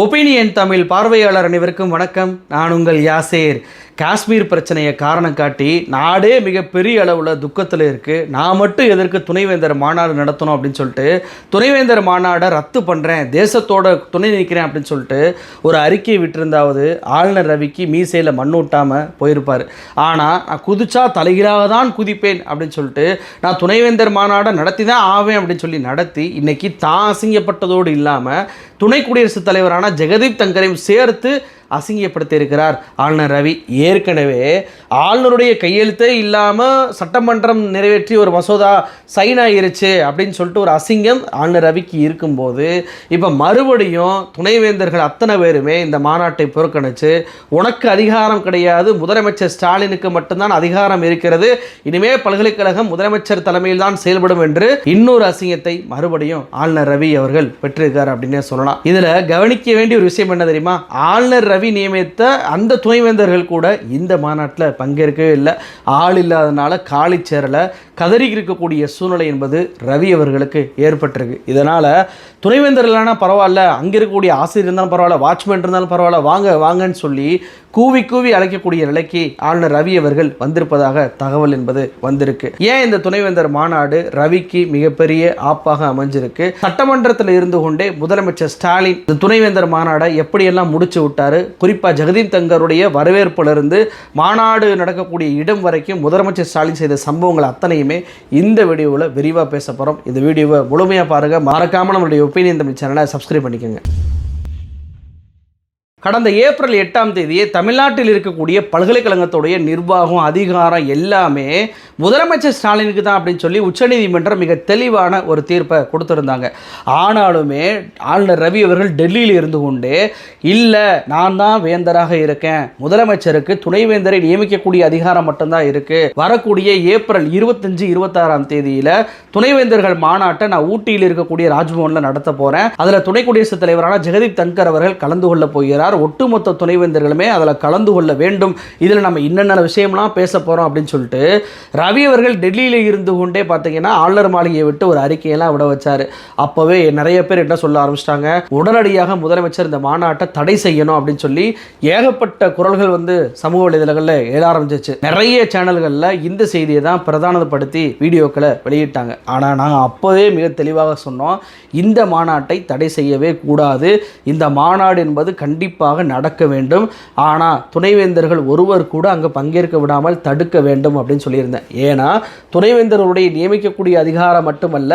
Opinion Tamil பார்வையாளர் அனைவருக்கும் வணக்கம். நான் உங்கள் யாசேர். காஷ்மீர் பிரச்சனையை காரணம் காட்டி நாடே மிகப்பெரிய அளவில் துக்கத்தில் இருக்குது நான் மட்டும் எதற்கு துணைவேந்தர் மாநாடு நடத்தணும் அப்படின்னு சொல்லிட்டு துணைவேந்தர் மாநாடை ரத்து பண்ணுறேன் தேசத்தோட துணை நிற்கிறேன் அப்படின்னு சொல்லிட்டு ஒரு அறிக்கையை விட்டிருந்தாவது ஆளுநர் ரவிக்கு மீசையில் மண்ணூட்டாமல் போயிருப்பார். ஆனால் நான் குதிச்சா தலைகீழாக தான் குதிப்பேன் அப்படின்னு சொல்லிட்டு நான் துணைவேந்தர் மாநாடை நடத்தி தான் ஆவேன் அப்படின்னு சொல்லி நடத்தி இன்றைக்கி தான் அசிங்கப்பட்டதோடு இல்லாமல் துணை குடியரசுத் தலைவரான ஜெகதீப் தங்கரையும் சேர்த்து அசிங்கப்படுத்தியிருக்கிறார் ஆளுநர் ரவி. ஏற்கனவே ஆளுநருடைய கையெழுத்தே இல்லாமல் சட்டமன்றம் நிறைவேற்றி ஒரு மசோதா சைன் ஆயிருச்சு அப்படின்னு சொல்லிட்டு ஒரு அசிங்கம் ஆளுநர் ரவிக்கு இருக்கும்போது இப்போ மறுபடியும் துணைவேந்தர்கள் அத்தனை பேருமே இந்த மாநாட்டை புறக்கணித்து உனக்கு அதிகாரம் கிடையாது முதலமைச்சர் ஸ்டாலினுக்கு மட்டும்தான் அதிகாரம் இருக்கிறது இனிமே பல்கலைக்கழகம் முதலமைச்சர் தலைமையில் தான் செயல்படும் என்று இன்னொரு அசிங்கத்தை மறுபடியும் ஆளுநர் ரவி அவர்கள் பெற்றிருக்கார் அப்படின்னே சொல்லலாம். இதில் கவனிக்க வேண்டிய ஒரு விஷயம் என்ன தெரியுமா? ஆளுநர் ரவி நியமித்த அந்த துணைவேந்தர்கள் கூட இந்த மாநாட்டில் பங்கேற்கவே இல்லை. ஆள் இல்லாதனால காலி சேரலை. கதறி இருக்கக்கூடிய சூழ்நிலை என்பது ரவி அவர்களுக்கு ஏற்பட்டிருக்கு. இதனால் துணைவேந்தர்களானா பரவாயில்ல. அங்கே இருக்கக்கூடிய ஆசிரியர் இருந்தாலும் பரவாயில்ல. வாட்ச்மேன் இருந்தாலும் பரவாயில்ல. வாங்க வாங்கன்னு சொல்லி கூவி கூவி அழைக்கக்கூடிய நிலைக்கு ஆளுநர் ரவி அவர்கள் வந்திருப்பதாக தகவல் என்பது வந்திருக்கு. ஏன் இந்த துணைவேந்தர் மாநாடு ரவிக்கு மிகப்பெரிய ஆப்பாக அமைஞ்சிருக்கு? சட்டமன்றத்தில் இருந்து கொண்டே முதலமைச்சர் ஸ்டாலின் இந்த துணைவேந்தர் மாநாடை எப்படியெல்லாம் முடிச்சு விட்டாரு? குறிப்பா ஜெகதீப் தங்கருடைய வரவேற்பிலிருந்து மாநாடு நடக்கக்கூடிய இடம் வரைக்கும் முதலமைச்சர் ஸ்டாலின் செய்த சம்பவங்கள் அத்தனையுமே இந்த வீடியோவில் விரிவாக பேச போகிறோம் இந்த வீடியோவை முழுமையாக பாருங்க. மறக்காமல் நம்மளுடைய ஒப்பீனியன் தமிழ் சேனலை சப்ஸ்கிரைப் பண்ணிக்கோங்க. கடந்த ஏப்ரல் எட்டாம் தேதியே தமிழ்நாட்டில் இருக்கக்கூடிய பல்கலைக்கழகத்துடைய நிர்வாகம் அதிகாரம் எல்லாமே முதலமைச்சர் ஸ்டாலினுக்கு தான் அப்படின்னு சொல்லி உச்சநீதிமன்றம் மிக தெளிவான ஒரு தீர்ப்பை கொடுத்துருந்தாங்க. ஆனாலுமே ஆளுநர் ரவி அவர்கள் டெல்லியில் இருந்து கொண்டு இல்லை நான் தான் வேந்தராக இருக்கேன். முதலமைச்சருக்கு துணைவேந்தரை நியமிக்கக்கூடிய அதிகாரம் மட்டும்தான் இருக்குது வரக்கூடிய ஏப்ரல் இருபத்தஞ்சு இருபத்தாறாம் தேதியில் துணைவேந்தர்கள் மாநாட்டை நான் ஊட்டியில் இருக்கக்கூடிய ராஜ்பவனில் நடத்த போகிறேன் அதில் துணை குடியரசுத் தலைவரான ஜெகதீப் தன்கர் அவர்கள் கலந்து கொள்ள போகிறார். ஒட்டுமொத்த துணைவேந்தர்களுமே அதில் கலந்து கொள்ள வேண்டும். இதில் நம்ம என்னென்ன விஷயம்லாம் பேச போகிறோம் அப்படின்னு சொல்லிட்டு ரவி அவர்கள் டெல்லியில் இருந்து கொண்டே பார்த்தீங்கன்னா ஆளுநர் மாளிகையை விட்டு ஒரு அறிக்கையெல்லாம் விட வச்சார். அப்போவே நிறைய பேர் என்ன சொல்ல ஆரம்பிச்சிட்டாங்க? உடனடியாக முதலமைச்சர் இந்த மாநாட்டை தடை செய்யணும் அப்படின்னு சொல்லி ஏகப்பட்ட குரல்கள் வந்து சமூக வலைதளங்களில் எழ ஆரம்பிச்சிச்சு. நிறைய சேனல்களில் இந்த செய்தியை தான் பிரதானப்படுத்தி வீடியோக்களை வெளியிட்டாங்க. ஆனால் நாங்கள் அப்போவே மிக தெளிவாக சொன்னோம் இந்த மாநாட்டை தடை செய்யவே கூடாது. இந்த மாநாடு என்பது கண்டிப்பாக நடக்க வேண்டும். ஆனால் துணைவேந்தர்கள் ஒருவர் கூட அங்கே பங்கேற்க விடாமல் தடுக்க வேண்டும் அப்படின்னு சொல்லியிருந்தேன். ஏன்னா துணைவேந்தர்களுடைய நியமிக்கக்கூடிய அதிகாரம் மட்டுமல்ல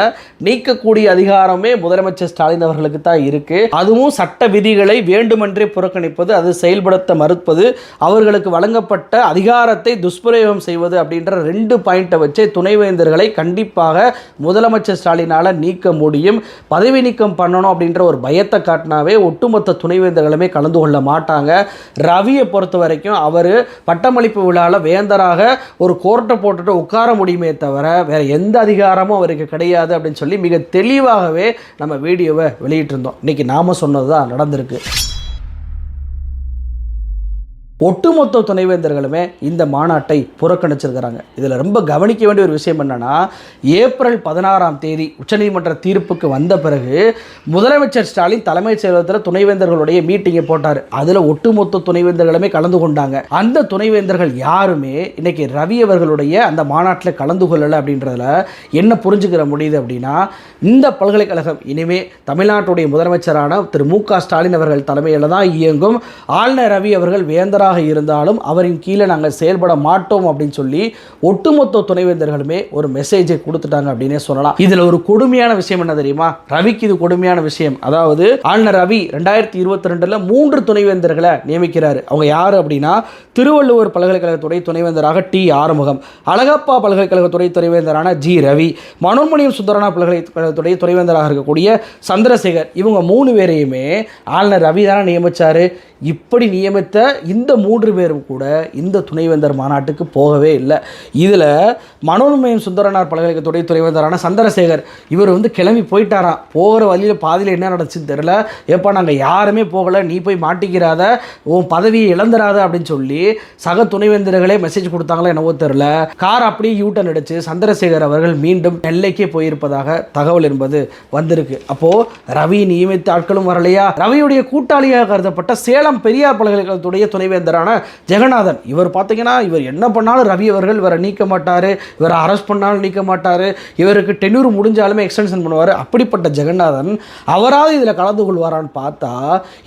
நீக்கக்கூடிய அதிகாரமே முதலமைச்சர் ஸ்டாலின் அவர்களுக்கு தான் இருக்கு. அதுவும் சட்ட விதிகளை வேண்டுமென்றே புறக்கணிப்பது அது செயல்படுத்த மறுப்பது அவர்களுக்கு வழங்கப்பட்ட அதிகாரத்தை துஷ்பிரயோகம் செய்வது அப்படின்ற ரெண்டு பாயிண்ட்டை வச்சு துணைவேந்தர்களை கண்டிப்பாக முதலமைச்சர் ஸ்டாலினால் நீக்க முடியும். பதவி நீக்கம் பண்ணணும் அப்படின்ற ஒரு பயத்தை காட்டினாவே ஒட்டுமொத்த துணைவேந்தர்களுமே கலந்து கொள்ள மாட்டாங்க. ரவியை பொறுத்த வரைக்கும் அவர் பட்டமளிப்பு விழாவில் வேந்தராக ஒரு கோர்ட்டை போட்டுட்டு உட்கார முடியுமே தவிர வேற எந்த அதிகாரமும் அவருக்கு கிடையாது அப்படின்னு சொல்லி மிக தெளிவாகவே நம்ம வீடியோவை வெளியிட்டிருந்தோம். இன்னைக்கு நாம சொன்னது தான் நடந்திருக்கு. ஒட்டுமொத்த துணைவேந்தர்களுமே இந்த மாநாட்டை புறக்கணிச்சிருக்கிறாங்க. இதில் ரொம்ப கவனிக்க வேண்டிய ஒரு விஷயம் என்னன்னா ஏப்ரல் பதினாறாம் தேதி உச்சநீதிமன்ற தீர்ப்புக்கு வந்த பிறகு முதலமைச்சர் ஸ்டாலின் தலைமைச் செயலகத்தில் துணைவேந்தர்களுடைய மீட்டிங்கை போட்டார். அதில் ஒட்டுமொத்த துணைவேந்தர்களுமே கலந்து கொண்டாங்க. அந்த துணைவேந்தர்கள் யாருமே இன்னைக்கு ரவி அவர்களுடைய அந்த மாநாட்டில் கலந்து கொள்ளலை அப்படின்றதுல என்ன புரிஞ்சுக்கிற முடியுது அப்படின்னா இந்த பல்கலைக்கழகம் இனிமே தமிழ்நாட்டுடைய முதலமைச்சரான திரு மு க ஸ்டாலின் அவர்கள் தலைமையில் தான் இயங்கும். ஆளுநர் ரவி அவர்கள் வேந்தரா வேந்தராக இருந்தாலும் அவரின் கீழே நாங்கள் செயல்பட மாட்டோம் அப்படின்னு சொல்லி ஒட்டுமொத்த துணைவேந்தர்களுமே ஒரு மெசேஜை கொடுத்துட்டாங்க அப்படின்னே சொல்லலாம். இதில் ஒரு கொடுமையான விஷயம் என்ன தெரியுமா? ரவிக்கு இது கொடுமையான விஷயம். அதாவது ஆளுநர் ரவி ரெண்டாயிரத்தி இருபத்தி ரெண்டில் மூன்று துணைவேந்தர்களை நியமிக்கிறார். அவங்க யார் அப்படின்னா திருவள்ளுவர் பல்கலைக்கழகத்துடைய துணைவேந்தராக டி. ஆறுமுகம் அழகப்பா பல்கலைக்கழகத்துடைய துணைவேந்தரான ஜி. ரவி மனோன்மணியம் சுந்தரனா பல்கலைக்கழகத்துடைய துணைவேந்தராக இருக்கக்கூடிய சந்திரசேகர் இவங்க மூணு பேரையுமே ஆளுநர் ரவி தானே நியமிச்சாரு. இப்படி நியமித்த இந்த மூன்று பேரும் கூட இந்த துணைவேந்தர் மாநாட்டுக்கு போகவே இல்லை. இதில் மனோன்மயம் சுந்தரனார் பல்கலைக்கழகத்துடைய துணைவேந்தரான சந்திரசேகர் இவர் வந்து கிளம்பி போயிட்டாராம். போகிற வழியில் பாதியில் என்ன நடந்துச்சுன்னு தெரில ஏப்பா நாங்கள் யாருமே போகலை. நீ போய் மாட்டிக்கிறாத. உன் பதவியை இழந்துராத அப்படின்னு சொல்லி சக துணைவேந்தர்களே மெசேஜ் கொடுத்தாங்களா என்னவோ தெரில கார் அப்படியே யூட்டன் அடிச்சு சந்திரசேகர் அவர்கள் மீண்டும் நெல்லைக்கே போயிருப்பதாக தகவல் என்பது வந்திருக்கு. அப்போ ரவி நியமித்த ஆட்களும் வரலையா? ரவியுடைய கூட்டாளியாக கருதப்பட்ட சேலம் பெரியார் பல்கலைக்கழகத்துடைய துணைவேந்தரான ஜெகநாதன். இவர் பார்த்தீங்கன்னா இவர் என்ன பண்ணாலும் ரவி அவர்கள் இவரை நீக்க மாட்டார் இவரை அரெஸ்ட் பண்ணாலும் நீக்க மாட்டார் இவருக்கு டென்யூர் முடிஞ்சாலுமே எக்ஸ்டென்ஷன் பண்ணுவார். அப்படிப்பட்ட ஜெகநாதன் அவராவது இதில் கலந்து கொள்வாரான்னு பார்த்தா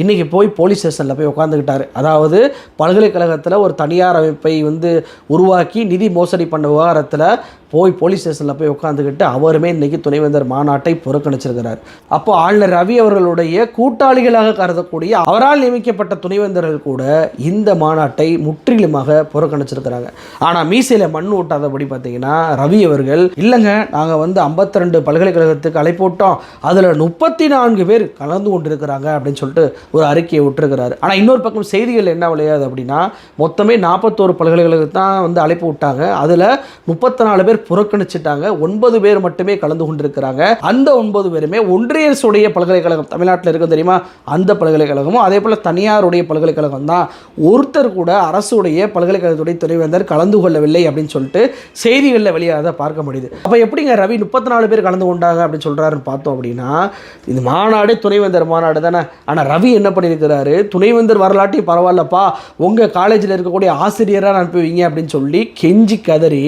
இன்னைக்கு போய் போலீஸ் ஸ்டேஷனில் போய் உட்காந்துக்கிட்டாரு அதாவது பல்கலைக்கழகத்தில் ஒரு தனியார் அமைப்பை வந்து உருவாக்கி நிதி மோசடி பண்ண விவகாரத்தில் போய் போலீஸ் ஸ்டேஷனில் போய் உட்காந்துக்கிட்டு அவருமே இன்னைக்கு துணைவேந்தர் மாநாட்டை புறக்கணிச்சிருக்கிறார். அப்போ ஆளுநர் ரவி அவர்களுடைய கூட்டாளிகளாக கருதக்கூடிய அவரால் நியமிக்கப்பட்ட துணைவேந்தர்கள் கூட இந்த மாநாட்டை முற்றிலுமாக புறக்கணிச்சிருக்கிறாங்க. ஆனால் மீசையில் மண் ஊட்டாதபடி பார்த்தீங்கன்னா ரவி அவர்கள் இல்லைங்க நாங்கள் வந்து 52 பல்கலைக்கழகத்துக்கு அழைப்போட்டோம் அதில் முப்பத்தி நான்கு பேர் கலந்து கொண்டிருக்கிறாங்க அப்படின்னு சொல்லிட்டு ஒரு அறிக்கையை விட்டுருக்கிறாரு. ஆனால் இன்னொரு பக்கம் செய்திகள் என்ன விளையாது அப்படின்னா மொத்தமே நாற்பத்தோரு பல்கலைக்கழகத்தான் வந்து அழைப்பு விட்டாங்க. அதில் முப்பத்தி நாலு பேர் புறக்கணிச்சிட்டாங்க. ஒன்பது பேர் மட்டுமே கலந்து கொண்டிருக்கிறாங்க. அந்த ஒன்பது பேருமே ஒன்றிய அரசுடைய பல்கலைக்கழகம் தமிழ்நாட்டில் இருக்கும் தெரியுமா? அந்த பல்கலைக்கழகமும் அதே போல் தனியாருடைய பல்கலைக்கழகம் தான். ஒருத்தர் கூட அரசுடைய பல்கலைக்கழகத்துடைய துணைவேந்தர் கலந்து கொள்ளவில்லை அப்படின்னு சொல்லிட்டு செய்திகளில் வெளியாக பார்க்க முடியுது. அப்போ எப்படிங்க ரவி முப்பத்தி நாலு பேர் கலந்து கொண்டாங்க அப்படின்னு சொல்கிறாருன்னு பார்த்தோம் அப்படின்னா இது மாநாடு துணைவேந்தர் மாநாடு தானே. ஆனால் ரவி என்ன பண்ணியிருக்கிறாரு? துணைவேந்தர் வரலாட்டி பரவாயில்லப்பா உங்கள் காலேஜில் இருக்கக்கூடிய ஆசிரியராக அனுப்புவீங்க அப்படின்னு சொல்லி கெஞ்சி கதறி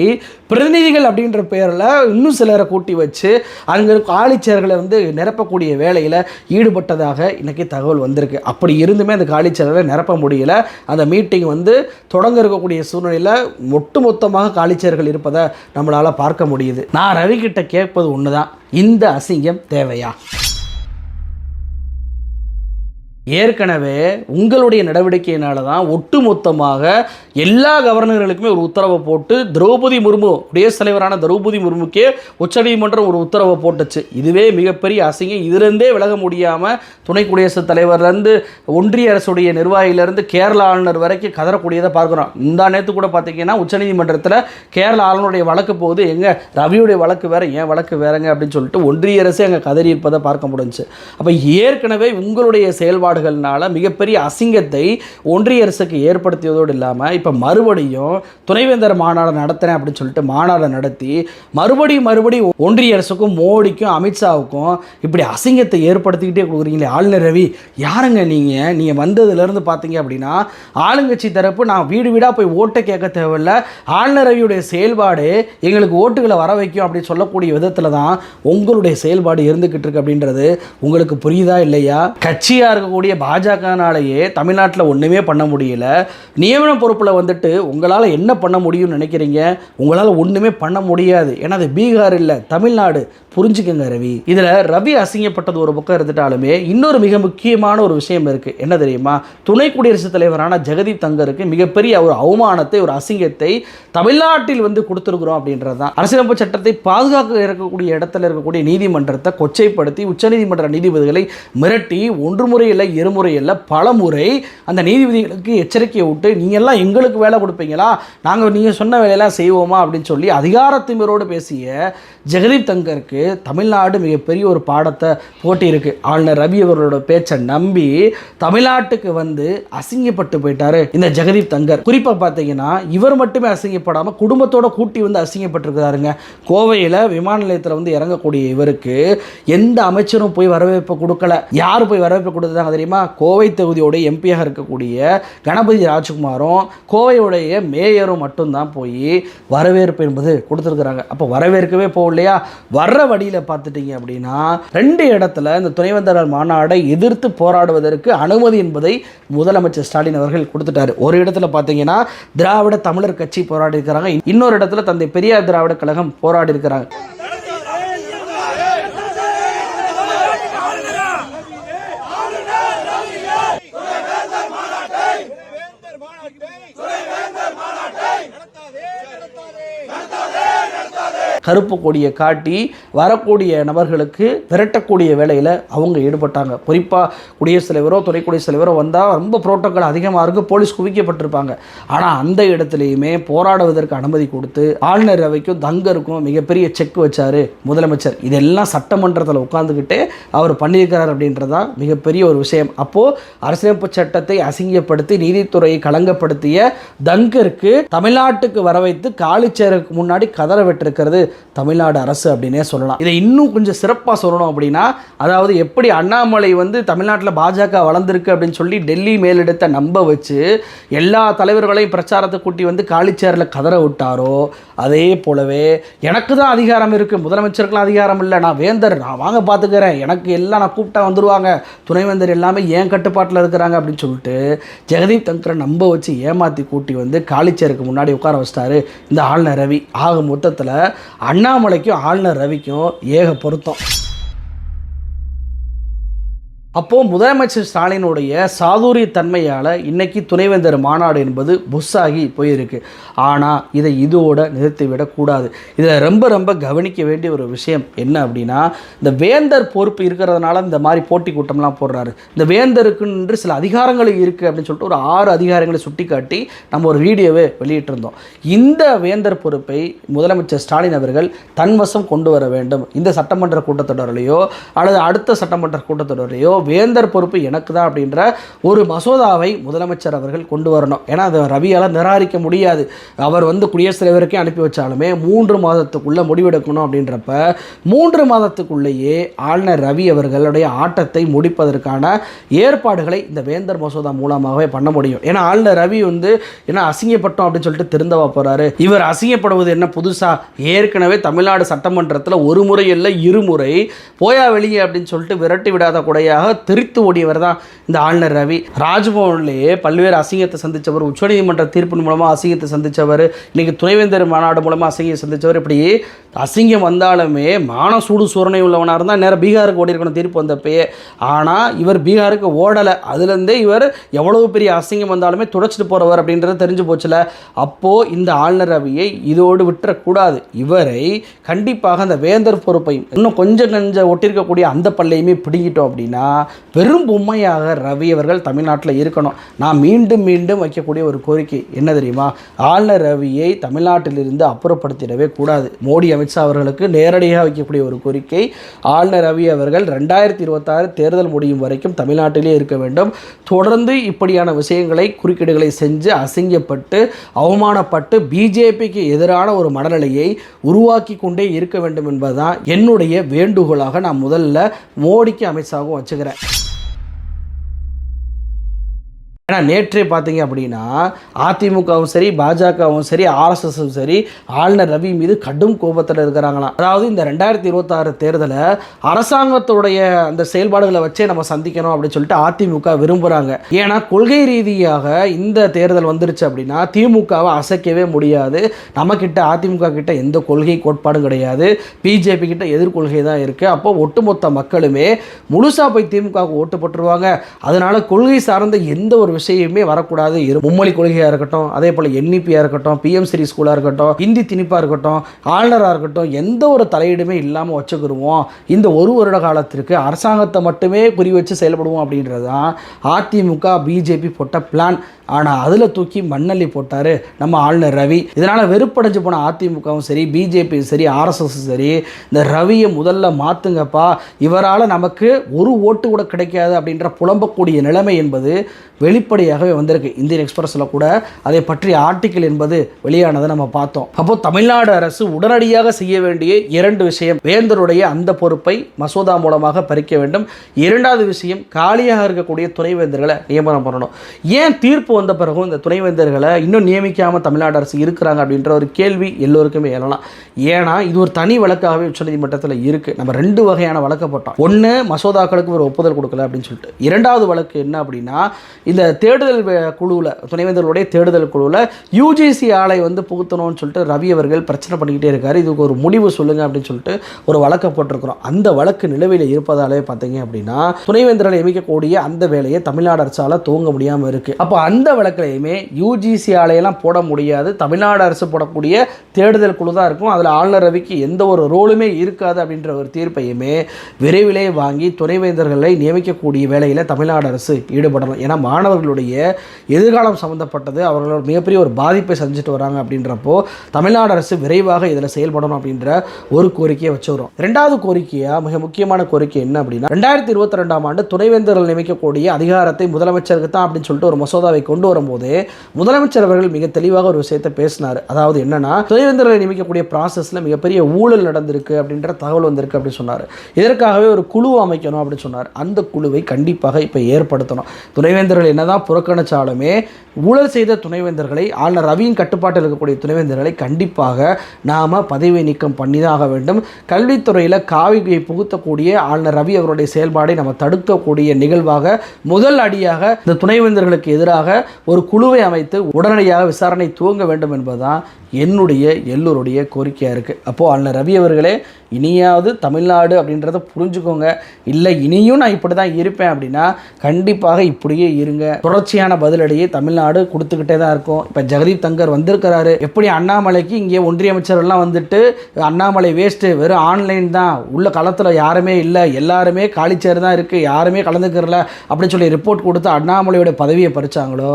பிரதிநிதிகள் அப்படின்ற பேரில் இன்னும் சிலரை கூட்டி வச்சு அங்கே இருக்க காலிச்சேர்களை வந்து நிரப்பக்கூடிய வேலையில் ஈடுபட்டதாக இன்றைக்கி தகவல் வந்திருக்கு. அப்படி இருந்துமே அந்த காலிச்சேர்களை நிரப்ப முடியல. அந்த மீட்டிங் வந்து தொடங்க இருக்கக்கூடிய சூழ்நிலையில் ஒட்டுமொத்தமாக காலிச்சேர்கள் இருப்பதை நம்மளால் பார்க்க முடியுது. நான் ரவி கிட்ட கேட்பது ஒன்று தான் இந்த அசிங்கம் தேவையா? ஏற்கனவே உங்களுடைய நடவடிக்கையினால தான் ஒட்டுமொத்தமாக எல்லா கவர்னர்களுக்குமே ஒரு உத்தரவை போட்டு திரௌபதி முர்மு குடியரசுத் தலைவரான திரௌபதி முர்முக்கே உச்சநீதிமன்றம் ஒரு உத்தரவை போட்டுச்சு. இதுவே மிகப்பெரிய அசிங்கம். இதிலிருந்தே விலக முடியாமல் துணை குடியரசுத் தலைவர்லேருந்து ஒன்றிய அரசுடைய நிர்வாகியிலேருந்து கேரள ஆளுநர் வரைக்கும் கதறக்கூடியதை பார்க்குறோம். இந்த நேற்று கூட பார்த்தீங்கன்னா உச்சநீதிமன்றத்தில் கேரள ஆளுநருடைய வழக்கு போகுது. எங்கள் ரவியுடைய வழக்கு வேறு ஏன் வழக்கு வேறுங்க அப்படின்னு சொல்லிட்டு ஒன்றிய அரசே அங்கே கதறி இருப்பதை பார்க்க முடிஞ்சுச்சு. அப்போ ஏற்கனவே உங்களுடைய செயல்பாடுகள்னால மிகப்பெரிய அசிங்கத்தை ஒன்றிய அரசுக்கு ஏற்படுத்தியதோடு இல்லாமல் இப்போ மறுபடியும் துணைவேந்தர் மாநாடு நடத்துகிறேன் அப்படின்னு சொல்லிட்டு மாநாடு நடத்தி மறுபடியும் மறுபடியும் ஒன்றிய அரசுக்கும் மோடிக்கும் அமித்ஷாவுக்கும் இப்படி அசிங்கத்தை ஏற்படுத்திக்கிட்டே கொடுக்குறீங்களே ஆளுநர் ரவி யாருங்க நீங்கள் நீங்கள் வந்ததுலேருந்து பார்த்தீங்க அப்படின்னா ஆளுங்கட்சி தரப்பு நான் வீடு வீடாக போய் ஓட்டை கேட்க தேவையில்ல. ஆளுநர் ரவியுடைய செயல்பாடு எங்களுக்கு ஓட்டுகளை வர வைக்கும் அப்படின்னு சொல்லக்கூடிய விதத்தில் தான் உங்களுடைய செயல்பாடு இருந்துக்கிட்டு இருக்கு அப்படின்றது. உங்களுக்கு புரியுதா இல்லையா? கட்சியாக இருக்கக்கூடிய பாஜகனாலேயே தமிழ்நாட்டில் ஒன்றுமே பண்ண முடியல. நியமன பொறுப்பில் வந்துட்டு உங்களால் என்ன பண்ண முடியும்னு நினைக்கிறீங்க? உங்களால் ஒன்றுமே பண்ண முடியாது. ஏன்னா அது பீகார் இல்லை தமிழ்நாடு. புரிஞ்சுக்கங்க ரவி. இதில் ரவி அசிங்கப்பட்டது ஒரு பக்கம் இருந்துட்டாலுமே இன்னொரு மிக முக்கியமான ஒரு விஷயம் இருக்குது என்ன தெரியுமா? துணை குடியரசுத் தலைவரான ஜெகதீப் தங்கருக்கு மிகப்பெரிய ஒரு அவமானத்தை ஒரு அசிங்கத்தை தமிழ்நாட்டில் வந்து கொடுத்துருக்குறோம் அப்படின்றது தான் அரசியலமைப்பு சட்டத்தை பாதுகாக்க இருக்கக்கூடிய இடத்துல இருக்கக்கூடிய நீதிமன்றத்தை கொச்சைப்படுத்தி உச்சநீதிமன்ற நீதிபதிகளை மிரட்டி ஒன்று முறை இல்லை இருமுறை இல்லை பல முறை அந்த நீதிபதிகளுக்கு எச்சரிக்கையை விட்டு நீங்கள்லாம் எங்களுக்கு வேலை கொடுப்பீங்களா? நாங்கள் நீங்கள் சொன்ன வேலையெல்லாம் செய்வோமா? அப்படின்னு சொல்லி அதிகாரத்திமரோடு பேசிய ஜெகதீப் தங்கருக்கு தமிழ்நாடு மிகப்பெரிய ஒரு பாடத்தை போட்டியிருக்கு. ஆளுநர் ரவி அவர்களோட பேச்சை நம்பி தமிழ்நாட்டுக்கு வந்து அசிங்கப்பட்டு போயிட்டாரு இந்த ஜெகதீப் தங்கர். குறிப்பாக பார்த்தீங்கன்னா இவர் மட்டுமே அசிங்கப்படாமல் குடும்பத்தோட கூட்டி வந்து அசிங்கப்பட்டிருக்கிறாருங்க. கோவையில் விமான நிலையத்தில் வந்து இறங்கக்கூடிய இவருக்கு எந்த அமைச்சரும் போய் வரவேற்பு கொடுக்கல. யார் போய் வரவேற்பு கொடுத்ததாங்க தெரியுமா? கோவை தொகுதியோட எம்பியாக இருக்கக்கூடிய கணபதி ராஜ்குமாரும் கோவையுடைய மேயரும் மட்டும்தான் போய் வரவேற்பு என்பது கொடுத்துருக்குறாங்க. அப்போ வரவேற்கவே இல்லையா? வர்ற வழியில் பார்த்துட்டீங்க அப்படின்னா ரெண்டு இடத்துல இந்த துணைவேந்தர் மாநாடை எதிர்த்து போராடுவதற்கு அனுமதி என்பதை முதலமைச்சர் ஸ்டாலின் அவர்கள் கொடுத்துட்டாரு. ஒரு இடத்துல பார்த்தீங்கன்னா திராவிட தமிழர் கட்சி போராடி இருக்கிறாங்க. இன்னொரு இடத்துல தந்தை பெரியார் திராவிட கழகம் போராடி இருக்கிறாங்க துணைவேந்தர் மாநாட்டை துணைவேந்தர் மாநாட்டை நடத்தாதே நடத்தாதே நடத்தாதே நடத்தாதே கருப்பு கொடியை காட்டி வரக்கூடிய நபர்களுக்கு விரட்டக்கூடிய வேலையில் அவங்க ஈடுபட்டாங்க. குறிப்பாக குடியரசுத் தலைவரோ துணை குடியரசுத் தலைவரோ வந்தால் ரொம்ப புரோட்டோக்கால் அதிகமாக இருக்கும் போலீஸ் குவிக்கப்பட்டிருப்பாங்க. ஆனால் அந்த இடத்துலையுமே போராடுவதற்கு அனுமதி கொடுத்து ஆளுநர் அவைக்கும் தங்கருக்கும் மிகப்பெரிய செக் வச்சாரு முதலமைச்சர். இதெல்லாம் சட்டமன்றத்தில் உட்காந்துக்கிட்டே அவர் பண்ணியிருக்கிறார் அப்படின்றதா மிகப்பெரிய ஒரு விஷயம். அப்போது அரசியலமைப்பு சட்டத்தை அசிங்கப்படுத்தி நீதித்துறையை களங்கப்படுத்திய தங்கருக்கு தமிழ்நாட்டுக்கு வர வைத்து காலிச்சேருக்கு முன்னாடி கதற விட்டிருக்கிறது. தமிழ்நாடு அரசு அப்படின்னே சொல்லலாம். இதை இன்னும் கொஞ்சம் சிறப்பாக சொல்லணும் அப்படின்னா அதாவது எப்படி அண்ணாமலை வந்து தமிழ்நாட்டில் பாஜக வளர்ந்துருக்கு அப்படின்னு சொல்லி டெல்லி மேலிடத்தை நம்ப வச்சு எல்லா தலைவர்களையும் பிரச்சாரத்தை கூட்டி வந்து காலிச்சேரில் கதற விட்டாரோ அதே போலவே எனக்கு தான் அதிகாரம் இருக்குது முதலமைச்சருக்கெலாம் அதிகாரம் இல்லை நான் வேந்தர் நான் வாங்க பார்த்துக்கிறேன் எனக்கு எல்லாம் நான் கூப்பிட்டா வந்துடுவாங்க துணைவேந்தர் எல்லாமே ஏன் கட்டுப்பாட்டில் இருக்கிறாங்க அப்படின்னு சொல்லிட்டு ஜெகதீப் தங்கரை நம்ப வச்சு ஏமாற்றி கூட்டி வந்து காலிச்சேருக்கு முன்னாடி உட்கார வச்சிட்டாரு இந்த ஆளுநர் ரவி. ஆக மொத்தத்தில் அண்ணாமலைக்கும் ஆளுநர் ரவிக்கும் ஏக பொருத்தம். அப்போது முதலமைச்சர் ஸ்டாலினுடைய சாதுரிய தன்மையால் இன்றைக்கி துணைவேந்தர் மாநாடு என்பது புஷ்ஷாகி போயிருக்கு. ஆனால் இதை இதோட நிறுத்திவிடக்கூடாது இதில் ரொம்ப ரொம்ப கவனிக்க வேண்டிய ஒரு விஷயம் என்ன அப்படின்னா இந்த வேந்தர் பொறுப்பு இருக்கிறதுனால இந்த மாதிரி போட்டி கூட்டம்லாம் போடுறாரு. இந்த வேந்தருக்குன்று சில அதிகாரங்கள் இருக்குது அப்படின்னு சொல்லிட்டு ஒரு ஆறு அதிகாரங்களை சுட்டிக்காட்டி நம்ம ஒரு வீடியோவை வெளியிட்டிருந்தோம். இந்த வேந்தர் பொறுப்பை முதலமைச்சர் ஸ்டாலின் அவர்கள் தன்வசம் கொண்டு வர வேண்டும். இந்த சட்டமன்ற கூட்டத்தொடரிலையோ அல்லது அடுத்த சட்டமன்ற கூட்டத்தொடரிலையோ வேந்தர் பொறுப்பு எனக்கு தான் அப்படின்ற ஒரு மசோதாவை முதலமைச்சர் அவர்கள் கொண்டு வரணும். ஏன்னா அதை ரவியால் நிராகரிக்க முடியாது. அவர் வந்து குடியரசுத் தலைவருக்கே அனுப்பி வச்சாலுமே மூன்று மாதத்துக்குள்ளே முடிவெடுக்கணும் அப்படின்றப்ப மூன்று மாதத்துக்குள்ளேயே ஆளுநர் ரவி அவர்களுடைய ஆட்டத்தை முடிப்பதற்கான ஏற்பாடுகளை இந்த வேந்தர் மசோதா மூலமாகவே பண்ண முடியும். ஏன்னா ஆளுநர் ரவி வந்து என்ன அசிங்கப்பட்டோம் அப்படின்னு சொல்லிட்டு திருந்தவா போகிறாரு இவர் அசிங்கப்படுவது என்ன புதுசாக ஏற்கனவே தமிழ்நாடு சட்டமன்றத்தில் ஒரு முறை இல்லை இருமுறை போயா வெளியே அப்படின்னு சொல்லிட்டு விரட்டி விடாத குடையாக தெரித்து ஓடியவர் தான் இந்த ஆளுநர் ரவி. ராஜ்பவன்லேயே பல்வேறு அசிங்கத்தை சந்தித்தவர் உச்சநீதிமன்ற தீர்ப்பின் மூலமாக அசிங்கத்தை சந்தித்தவர் இன்றைக்கி துணைவேந்தர் மாநாடு மூலமாக அசிங்கத்தை சந்தித்தவர் இப்படி அசிங்கம் வந்தாலுமே மான சூடு சூரணை உள்ளவனாக இருந்தால் நேராக பீகாருக்கு ஓடிருக்கணும் தீர்ப்பு வந்தப்பயே. ஆனால் இவர் பீகாருக்கு ஓடலை. அதுலேருந்தே இவர் எவ்வளவு பெரிய அசிங்கம் வந்தாலுமே துடைச்சிட்டு போகிறவர் அப்படின்றது தெரிஞ்சு போச்சுல. அப்போது இந்த ஆளுநர் ரவியை இதோடு விட்டுறக்கூடாது. இவரை கண்டிப்பாக அந்த வேந்தர் பொறுப்பையும் இன்னும் கொஞ்சம் கொஞ்சம் ஒட்டிருக்கக்கூடிய அந்த பள்ளையுமே பிடிக்கிட்டோம் அப்படின்னா பெரும் பொம்மையாக ரவி அவர்கள் தமிழ்நாட்டில் இருக்கணும். நான் மீண்டும் மீண்டும் வைக்கக்கூடிய ஒரு கோரிக்கை என்ன தெரியுமா? ஆளுநர் ரவியை தமிழ்நாட்டிலிருந்து அப்புறப்படுத்திடவே கூடாது. மோடி அமித்ஷா அவர்களுக்கு நேரடியாக வைக்கக்கூடிய ஒரு கோரிக்கை. ஆளுநர் ரவி அவர்கள் ரெண்டாயிரத்தி இருபத்தாறு தேர்தல் முடியும் வரைக்கும் தமிழ்நாட்டிலே இருக்க வேண்டும். தொடர்ந்து இப்படியான விஷயங்களை குறுக்கீடுகளை செஞ்சு அசிங்கப்பட்டு அவமானப்பட்டு பிஜேபிக்கு எதிரான ஒரு மனநிலையை உருவாக்கி கொண்டே இருக்க வேண்டும் என்பதுதான் என்னுடைய வேண்டுகோளாக நான் முதல்ல மோடிக்கு அமித்ஷாவும் வச்சுக்கிறேன். ஏன்னா நேற்றே பார்த்தீங்க அப்படின்னா அதிமுகவும் சரி பாஜகவும் சரி ஆர்எஸ்எஸும் சரி ஆளுநர் ரவி மீது கடும் கோபத்தில் இருக்கிறாங்களாம். அதாவது இந்த ரெண்டாயிரத்தி இருபத்தாறு தேர்தலை அரசாங்கத்துடைய அந்த செயல்பாடுகளை வச்சே நம்ம சந்திக்கணும் அப்படின்னு சொல்லிட்டு அதிமுக விரும்புகிறாங்க ஏன்னா கொள்கை ரீதியாக இந்த தேர்தல் வந்துருச்சு அப்படின்னா திமுகவை அசைக்கவே முடியாது. நம்மக்கிட்ட அதிமுக கிட்ட எந்த கொள்கை கோட்பாடும் கிடையாது. பிஜேபி கிட்ட எதிர்கொள்கை தான் இருக்குது அப்போ ஒட்டுமொத்த மக்களுமே முழுசாக போய் திமுகவுக்கு ஓட்டு போட்டுருவாங்க. அதனால கொள்கை சார்ந்த எந்த ஒரு விஷயமே வரக்கூடாது. இரு மும்மொழி கொள்கையாக இருக்கட்டும் அதே போல் என்இபியாக இருக்கட்டும் பிஎம் சிரி ஸ்கூலாக இருக்கட்டும் இந்தி திணிப்பாக இருக்கட்டும் ஆளுநராக இருக்கட்டும் எந்த ஒரு தலையீடுமே இல்லாமல் வச்சுக்கிடுவோம் இந்த ஒரு வருட காலத்திற்கு அரசாங்கத்தை மட்டுமே குறி வச்சு செயல்படுவோம் அப்படின்றது தான் அதிமுக பிஜேபி போட்ட பிளான் ஆனால் அதில் தூக்கி மண்ணள்ளி போட்டார் நம்ம ஆளுநர் ரவி. இதனால் வெறுப்படைஞ்சு போன அதிமுகவும் சரி பிஜேபியும் சரி ஆர்எஸ்எஸ் சரி இந்த ரவியை முதல்ல மாற்றுங்கப்பா இவரால் நமக்கு ஒரு ஓட்டு கூட கிடைக்காது அப்படின்ற புலம்பக்கூடிய நிலைமை என்பது வெளி வெளிப்படையாகவே வந்திருக்கு. இந்தியன் எக்ஸ்பிரஸில் கூட அதை பற்றிய ஆர்டிக்கிள் என்பது வெளியானதை நம்ம பார்த்தோம். அப்போ தமிழ்நாடு அரசு உடனடியாக செய்ய வேண்டிய இரண்டு விஷயம் வேந்தருடைய அந்த பொறுப்பை மசோதா மூலமாக பறிக்க வேண்டும். இரண்டாவது விஷயம் காலியாக இருக்கக்கூடிய துணைவேந்தர்களை நியமனம் பண்ணணும். ஏன் தீர்ப்பு வந்த பிறகும் இந்த துணைவேந்தர்களை இன்னும் நியமிக்காமல் தமிழ்நாடு அரசு இருக்கிறாங்க அப்படின்ற ஒரு கேள்வி எல்லோருக்குமே எழலாம். ஏன்னா இது ஒரு தனி வழக்காகவே உச்சநீதிமன்றத்தில் இருக்குது நம்ம ரெண்டு வகையான வழக்கப்பட்டோம். ஒன்று மசோதாக்களுக்கு ஒரு ஒப்புதல் கொடுக்கல அப்படின்னு சொல்லிட்டு. இரண்டாவது வழக்கு என்ன அப்படின்னா இந்த தேடுதல் குழுவில் துணைவேந்தர்களுடைய தேடுதல் குழுவில் யூஜிசி ஆலை வந்து புகுத்தணும்னு சொல்லிட்டு ரவி அவர்கள் பிரச்சனை பண்ணிக்கிட்டே இருக்கார். இதுக்கு ஒரு முடிவு சொல்லுங்கள் அப்படின்னு சொல்லிட்டு ஒரு வழக்கை போட்டிருக்கிறோம். அந்த வழக்கு நிலுவையில் இருப்பதாலே பார்த்தீங்க அப்படின்னா துணைவேந்தர்களை நியமிக்கக்கூடிய அந்த வேலையை தமிழ்நாடு அரசால் துவங்க முடியாமல் இருக்கு. அப்போ அந்த வழக்கிலையுமே யூஜிசி ஆலையெல்லாம் போட முடியாது. தமிழ்நாடு அரசு போடக்கூடிய தேடுதல் குழு தான் இருக்கும். அதில் ஆளுநர் ரவிக்கு எந்த ஒரு ரோலுமே இருக்காது அப்படின்ற ஒரு தீர்ப்பையுமே விரைவிலே வாங்கி துணைவேந்தர்களை நியமிக்கக்கூடிய வேலையில் தமிழ்நாடு அரசு ஈடுபடணும். ஏன்னா அவர்களுடைய எதிர்காலம் சம்மந்தப்பட்டது அவர்களோட மிகப்பெரிய ஒரு பாதிப்பை செஞ்சுட்டு வராங்க அப்படின்றப்போ தமிழ்நாடு அரசு விரைவாக இதில் செயல்படணும் அப்படின்ற ஒரு கோரிக்கையை வச்சு ரெண்டாவது கோரிக்கையாக மிக முக்கியமான கோரிக்கை என்ன அப்படின்னா ரெண்டாயிரத்தி இருபத்தி ரெண்டாம் ஆண்டு துணைவேந்தர்கள் நியமிக்கக்கூடிய அதிகாரத்தை முதலமைச்சருக்கு தான் அப்படின்னு சொல்லிட்டு ஒரு மசோதாவை கொண்டு வரும்போது முதலமைச்சர் அவர்கள் மிக தெளிவாக ஒரு விஷயத்தை பேசினார். அதாவது என்னன்னா துணைவேந்தர்களை நியமிக்கக்கூடிய ப்ராசஸில் மிகப்பெரிய ஊழல் நடந்திருக்கு அப்படின்ற தகவல் வந்திருக்கு அப்படின்னு சொன்னார். இதற்காகவே ஒரு குழு அமைக்கணும் அப்படின்னு சொன்னார். அந்த குழுவை கண்டிப்பாக இப்போ ஏற்படுத்தணும். துணைவேந்தர்கள் என்ன தான் புறக்கணிச்சாலுமே ஊழல் செய்த துணைவேந்தர்களை ஆளுநர் ரவியின் கட்டுப்பாட்டில் இருக்கக்கூடிய துணைவேந்தர்களை கண்டிப்பாக நாம் பதவி நீக்கம் பண்ணி தான் ஆக வேண்டும். கல்வித்துறையில் காவிரியை புகுத்தக்கூடிய ஆளுநர் ரவி அவருடைய செயல்பாடை நம்ம தடுக்கக்கூடிய நிகழ்வாக முதல் அடியாக இந்த துணைவேந்தர்களுக்கு எதிராக ஒரு குழுவை அமைத்து உடனடியாக விசாரணை துவங்க வேண்டும் என்பதுதான் என்னுடைய எல்லோருடைய கோரிக்கையாக இருக்குது அப்போது ஆளுநர் ரவி அவர்களே இனியாவது தமிழ்நாடு அப்படின்றத புரிஞ்சுக்கோங்க. இல்லை இனியும் நான் இப்படி தான் இருப்பேன் அப்படின்னா கண்டிப்பாக இப்படியே இருங்க. தொடர்ச்சியான பதிலடியை தமிழ்நாடு கொடுத்துக்கிட்டே தான் இருக்கும். இப்போ ஜெகதீப் தங்கர் வந்திருக்கிறாரு. எப்படி அண்ணாமலைக்கு இங்கே ஒன்றிய அமைச்சர்கள்லாம் வந்துட்டு அண்ணாமலை வேஸ்ட்டு வெறும் ஆன்லைன் தான் உள்ள களத்தில் யாருமே இல்லை எல்லாருமே காலிச்சேர் தான் இருக்குது யாருமே கலந்துக்கிறல அப்படின்னு சொல்லி ரிப்போர்ட் கொடுத்து அண்ணாமலையோட பதவியை பறிச்சாங்களோ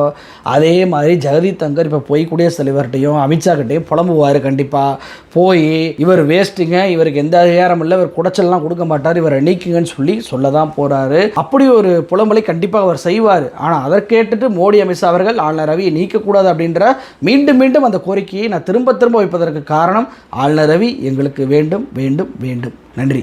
அதே மாதிரி ஜெகதீப் தங்கர் இப்போ போய் குடியரசுத் தலைவர்கிட்டையும் அமித்ஷா கிட்டையும் புலம்புவார் கண்டிப்பாக போய் இவர் வேஸ்ட்டுங்க இவருக்கு எந்த அதிகாரம் இல்லை இவர் குடைச்சல்லாம் கொடுக்க மாட்டார் இவரை நீக்குங்கன்னு சொல்லி சொல்ல தான் போகிறாரு அப்படி ஒரு புலம்பலை கண்டிப்பாக அவர் செய்வார். ஆனால் அதை கேட்டுட்டு மோடி அமித்ஷா அவர்கள் ஆளுநர் ரவியை நீக்கக்கூடாது அப்படின்ற மீண்டும் மீண்டும் அந்த கோரிக்கையை நான் திரும்ப திரும்ப வைப்பதற்கு காரணம் ஆளுநர் ரவி எங்களுக்கு வேண்டும் வேண்டும் வேண்டும். நன்றி.